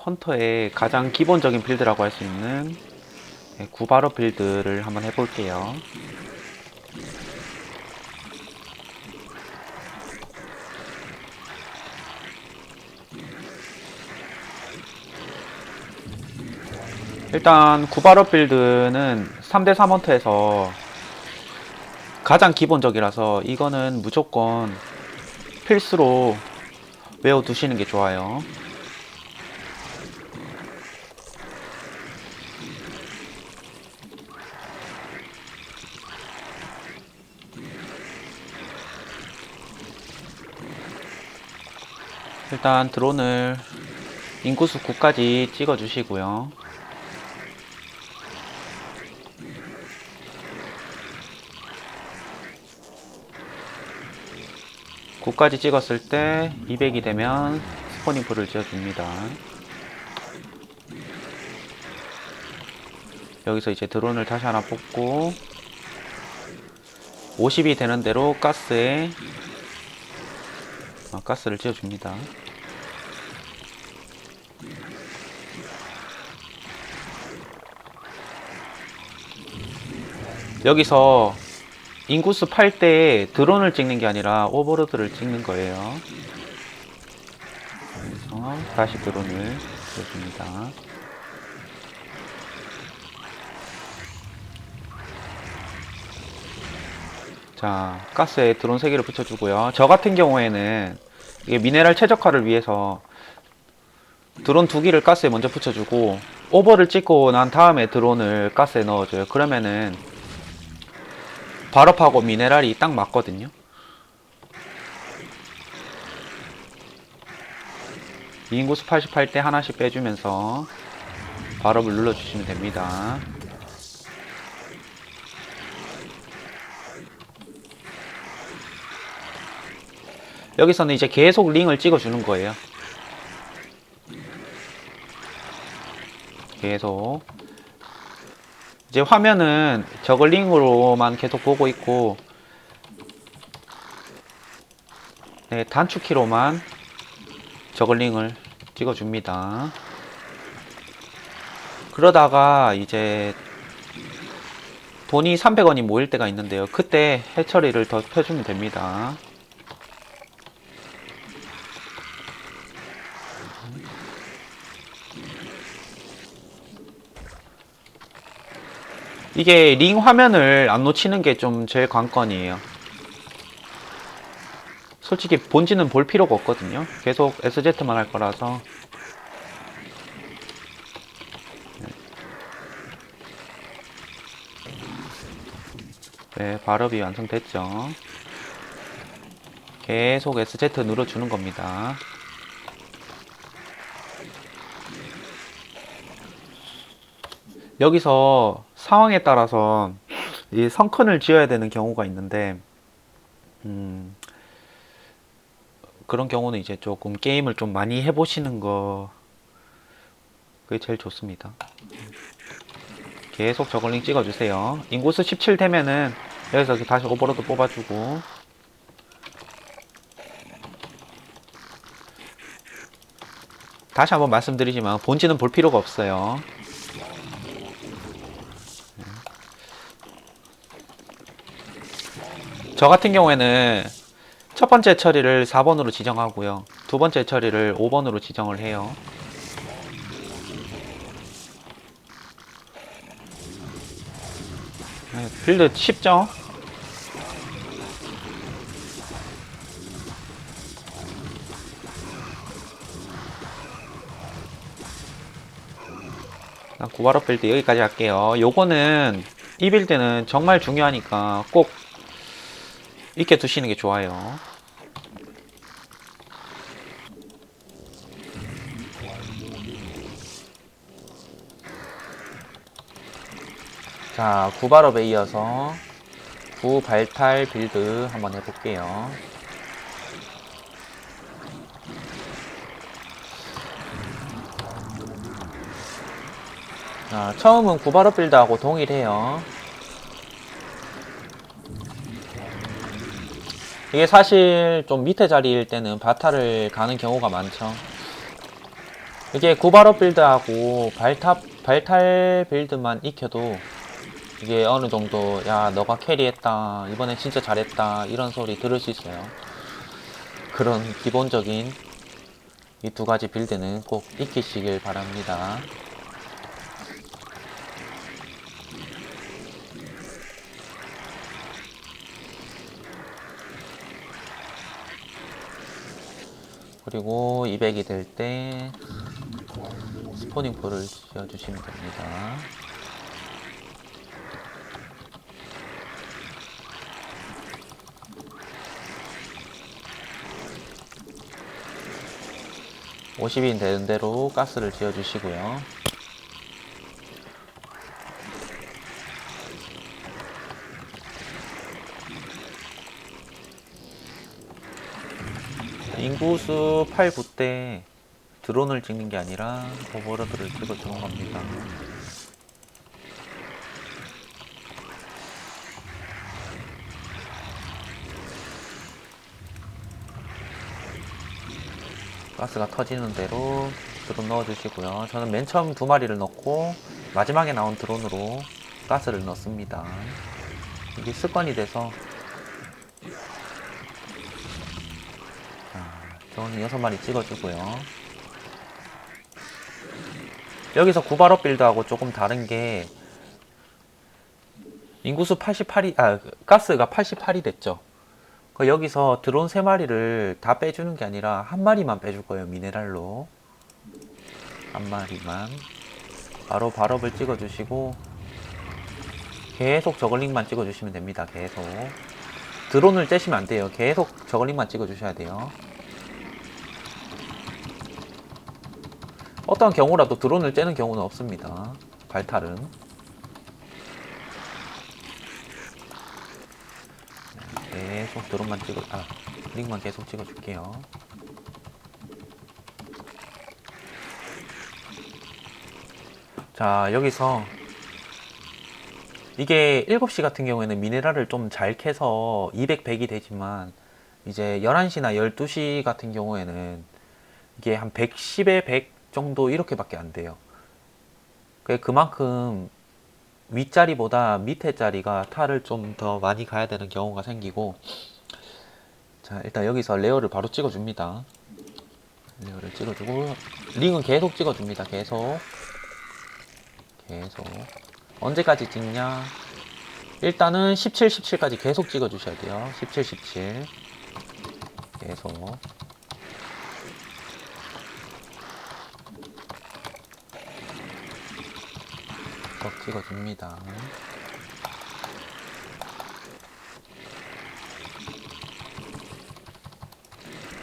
자, 헌터의 가장 기본적인 빌드라고 할 수 있는 네, 구바로 빌드를 한번 해볼게요. 일단 구바로 빌드는 3대3 헌터에서 가장 기본적이라서 이거는 무조건 필수로 외워두시는 게 좋아요. 일단 드론을 인구수 9까지 찍어 주시고요. 구까지 찍었을 때 200이 되면 스포닝 풀을 지어줍니다. 여기서 이제 드론을 다시 하나 뽑고 50이 되는 대로 가스에 아, 가스를 지어줍니다. 여기서 인구수 8대에 드론을 찍는 게 아니라 오버로드를 찍는 거예요. 다시 드론을 지어줍니다. 자, 가스에 드론 3개를 붙여주고요. 저 같은 경우에는 이게 미네랄 최적화를 위해서 드론 2개를 가스에 먼저 붙여주고 오버를 찍고 난 다음에 드론을 가스에 넣어줘요. 그러면은 발업하고 미네랄이 딱 맞거든요. 인구수 88대 하나씩 빼주면서 발업을 눌러주시면 됩니다. 여기서는 이제 계속 링을 찍어주는 거예요. 계속. 이제 화면은 저글링으로만 계속 보고 있고, 네, 단축키로만 저글링을 찍어줍니다. 그러다가 이제 돈이 300원이 모일 때가 있는데요. 그때 해처리를 더 펴주면 됩니다. 이게 링 화면을 안 놓치는 게 좀 제일 관건이에요. 솔직히 본진은 볼 필요가 없거든요. 계속 SZ만 할 거라서. 네, 발업이 완성됐죠. 계속 SZ 눌러주는 겁니다. 여기서 상황에 따라서 이 성큰을 지어야 되는 경우가 있는데, 음, 그런 경우는 이제 조금 게임을 좀 많이 해보시는 거, 그게 제일 좋습니다. 계속 저글링 찍어주세요. 인구수 17 되면은 여기서 다시 오버로드 뽑아주고, 다시 한번 말씀드리지만 본진은 볼 필요가 없어요. 저 같은 경우에는 첫 번째 처리를 4번으로 지정하고요. 두 번째 처리를 5번으로 지정을 해요. 네, 빌드 쉽죠? 난 구바로 빌드 여기까지 할게요. 요거는 이 빌드는 정말 중요하니까 꼭 익혀 두시는 게 좋아요. 자, 구발업에 이어서 구발탈 빌드 한번 해볼게요. 자, 처음은 구발업 빌드하고 동일해요. 이게 사실 좀 밑에 자리일 때는 바타를 가는 경우가 많죠. 이게 구바로 빌드하고 발탑 발탈 빌드만 익혀도 이게 어느 정도 야 너가 캐리했다 이번에 진짜 잘했다 이런 소리 들을 수 있어요. 그런 기본적인 이 두 가지 빌드는 꼭 익히시길 바랍니다. 그리고 200이 될 때 스포닝 풀을 씌워주시면 됩니다. (50인) 되는 대로 가스를 지어주시고요. 인구수 8부 때 드론을 찍는 게 아니라 오버로드를 찍어 주는 겁니다. 가스가 터지는 대로 드론 넣어주시고요. 저는 맨 처음 두 마리를 넣고 마지막에 나온 드론으로 가스를 넣습니다. 이게 습관이 돼서 저는 여섯 마리 찍어주고요. 여기서 구발업 빌드하고 조금 다른 게 인구수 88이 아 가스가 88이 됐죠. 그 여기서 드론 세 마리를 다 빼주는 게 아니라 한 마리만 빼줄 거예요 미네랄로 한 마리만 바로 발업을 찍어주시고 계속 저글링만 찍어주시면 됩니다. 계속 드론을 째시면 안 돼요. 계속 저글링만 찍어주셔야 돼요. 어떠한 경우라도 드론을 째는 경우는 없습니다. 발탈은. 계속 드론만 찍어, 아, 링만 계속 찍어줄게요. 자, 여기서 이게 7시 같은 경우에는 미네랄을 좀 잘 캐서 200, 100이 되지만 이제 11시나 12시 같은 경우에는 이게 한 110에 100 정도 이렇게밖에 안 돼요. 그 그만큼 윗자리보다 밑에 자리가 탈을 좀 더 많이 가야 되는 경우가 생기고 자 일단 여기서 레어를 바로 찍어줍니다. 레어를 찍어주고 링은 계속 찍어줍니다. 계속 계속 언제까지 찍냐 일단은 17, 17까지 계속 찍어주셔야 돼요. 17, 17 계속 계속 찍어줍니다.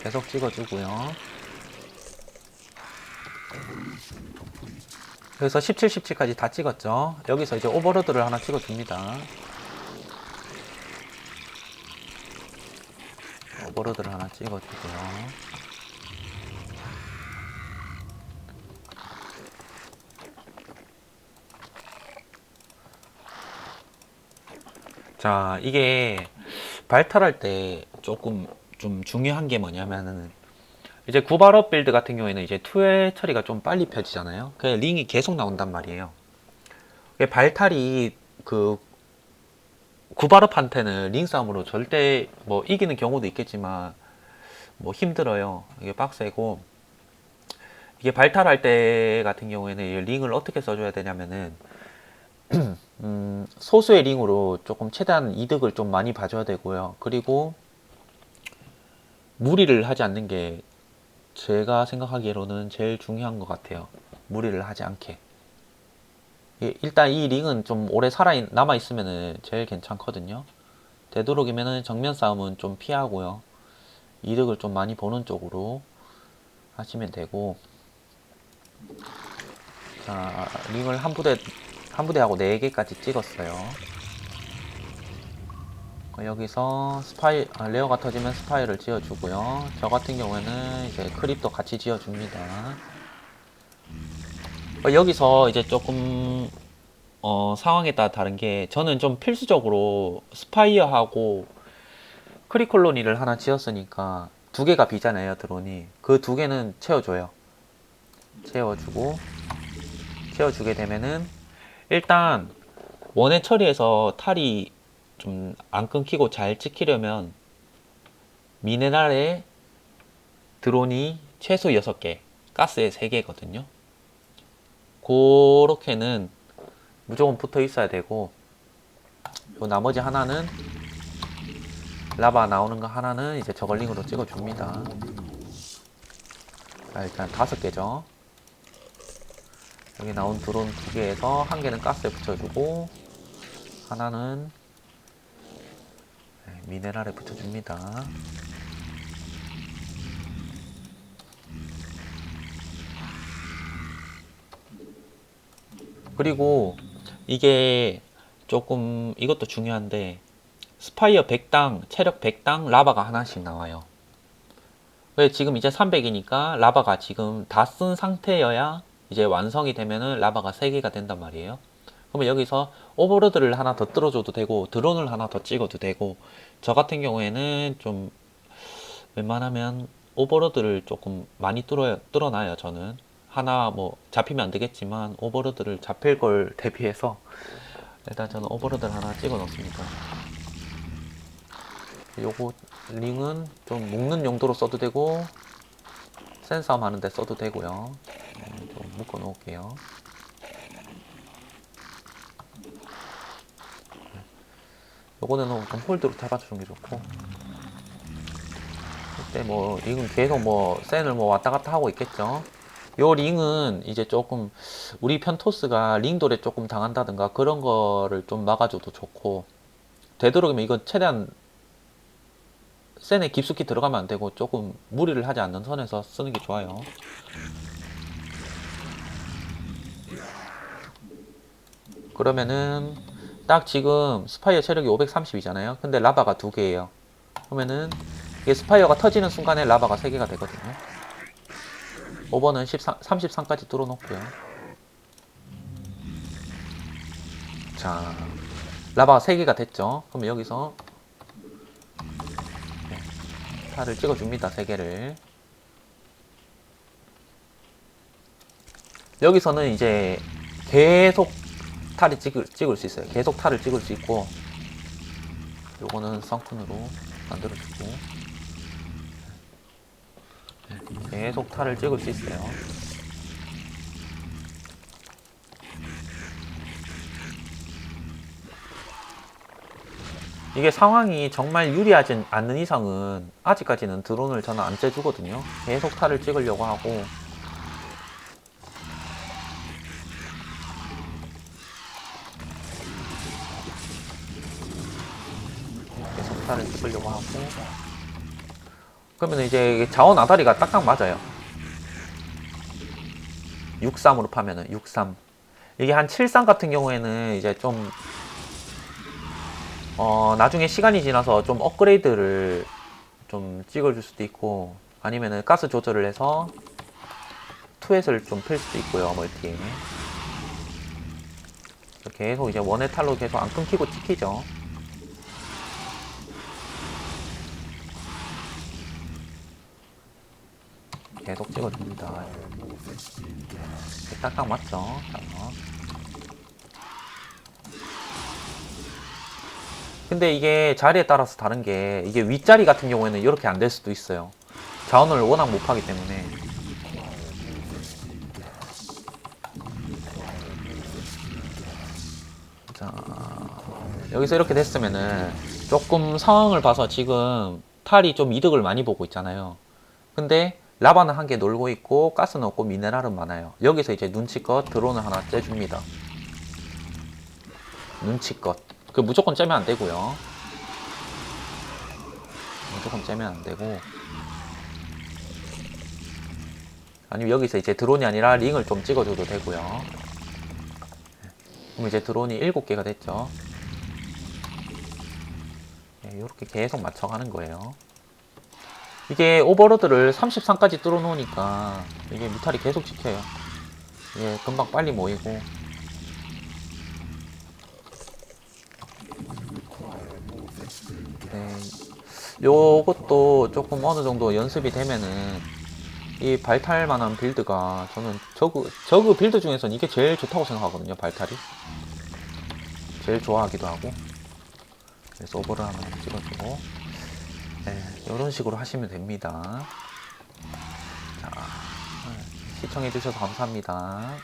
계속 찍어주고요. 그래서 17, 17까지 다 찍었죠. 여기서 이제 오버로드를 하나 찍어줍니다. 오버로드를 하나 찍어주고요. 자, 이게 발탈할 때 조금 좀 중요한 게 뭐냐면은 이제 구발업 빌드 같은 경우에는 이제 투회 처리가 좀 빨리 펴지잖아요. 그 링이 계속 나온단 말이에요. 발탈이 그 구발업한테는 링 싸움으로 절대 뭐 이기는 경우도 있겠지만 뭐 힘들어요. 이게 빡세고 이게 발탈할 때 같은 경우에는 이 링을 어떻게 써줘야 되냐면은 음, 소수의 링으로 조금 최대한 이득을 좀 많이 봐줘야 되고요. 그리고 무리를 하지 않는 게 제가 생각하기로는 제일 중요한 것 같아요. 무리를 하지 않게. 예, 일단 이 링은 좀 오래 살아 남아 있으면은 제일 괜찮거든요. 되도록이면은 정면 싸움은 좀 피하고요. 이득을 좀 많이 보는 쪽으로 하시면 되고. 자, 링을 한 부대 한 부대하고 4개까지 찍었어요. 여기서 스파이, 아, 레어가 터지면 스파이를 지어주고요. 저 같은 경우에는 이제 크립도 같이 지어줍니다. 어, 여기서 이제 조금, 어, 상황에 따라 다른 게, 저는 좀 필수적으로 스파이어하고 크리콜로니를 하나 지었으니까 두 개가 비잖아요, 드론이. 그 두 개는 채워줘요. 채워주고 채워주게 되면은 일단 원에 처리해서 탈이 좀 안 끊기고 잘 찍히려면 미네랄에 드론이 최소 6개, 가스에 3개거든요. 그렇게는 무조건 붙어 있어야 되고 요 나머지 하나는 라바 나오는 거 하나는 이제 저걸링으로 찍어줍니다. 자, 일단 다섯 개죠. 여기 나온 드론 두 개에서 한 개는 가스에 붙여주고 하나는 네, 미네랄에 붙여줍니다. 그리고 이게 조금 이것도 중요한데 스파이어 100당 체력 100당 라바가 하나씩 나와요. 왜 지금 이제 300이니까 라바가 지금 다 쓴 상태여야 이제 완성이 되면은 라바가 3개가 된단 말이에요. 그러면 여기서 오버로드를 하나 더 뚫어줘도 되고 드론을 하나 더 찍어도 되고 저 같은 경우에는 좀 웬만하면 오버로드를 조금 많이 뚫어요, 뚫어놔요 저는. 하나 뭐 잡히면 안 되겠지만 오버로드를 잡힐 걸 대비해서 일단 저는 오버로드를 하나 찍어 놓습니다. 요거 링은 좀 묶는 용도로 써도 되고 센싸움 하는데 써도 되고요 묶어 놓을게요. 요거는 좀 홀드로 잡아주는 게 좋고. 그때 뭐 링은 계속 뭐 센을 뭐 왔다 갔다 하고 있겠죠. 요 링은 이제 조금 우리 편 토스가 링돌에 조금 당한다든가 그런 거를 좀 막아줘도 좋고. 되도록이면 이건 최대한 센에 깊숙이 들어가면 안 되고 조금 무리를 하지 않는 선에서 쓰는 게 좋아요. 그러면은 딱 지금 스파이어 체력이 530이잖아요. 근데 라바가 두 개예요. 그러면은 이게 스파이어가 터지는 순간에 라바가 세 개가 되거든요. 5번은 13, 33까지 뚫어놓고요. 자, 라바가 3개가 됐죠. 그럼 여기서 네, 탈을 찍어줍니다. 3개를. 여기서는 이제 계속 탈이 찍을, 찍을 수 있어요. 계속 탈을 찍을 수 있고 요거는 썬큰으로 만들어주고 계속 탈을 찍을 수 있어요. 이게 상황이 정말 유리하지 않는 이상은 아직까지는 드론을 저는 안 째주거든요. 계속 탈을 찍으려고 하고 탈을 찍으려고 하고 그러면 이제 자원 아다리가 딱딱 맞아요. 63으로 파면은 63. 이게 한 73 같은 경우에는 이제 좀 어, 나중에 시간이 지나서 좀 업그레이드를 좀 찍어줄 수도 있고 아니면은 가스 조절을 해서 투엣을 좀 필 수도 있고요 멀티에 계속 이제 원의 탈로 계속 안 끊기고 찍히죠 계속 찍어줍니다. 딱딱 맞죠? 자. 근데 이게 자리에 따라서 다른 게 이게 윗자리 같은 경우에는 이렇게 안 될 수도 있어요. 자원을 워낙 못 파기 때문에. 자, 여기서 이렇게 됐으면은 조금 상황을 봐서 지금 탈이 좀 이득을 많이 보고 있잖아요. 근데 라바는 한 개 놀고 있고 가스는 없고 미네랄은 많아요. 여기서 이제 눈치껏 드론을 하나 째줍니다. 눈치껏. 그 무조건 째면 안 되고요. 무조건 째면 안 되고. 아니면 여기서 이제 드론이 아니라 링을 좀 찍어줘도 되고요. 그럼 이제 드론이 7개가 됐죠. 이렇게 계속 맞춰가는 거예요. 이게 오버로드를 33까지 뚫어 놓으니까 이게 무탈이 계속 지켜요. 예, 금방 빨리 모이고. 네, 요것도 조금 어느 정도 연습이 되면은 이 발탈만한 빌드가 저는 저그 저그 빌드 중에서는 이게 제일 좋다고 생각하거든요 발탈이. 제일 좋아하기도 하고. 그래서 오버를 하나 찍어주고. 네. 이런 식으로 하시면 됩니다. 시청해주셔서 감사합니다.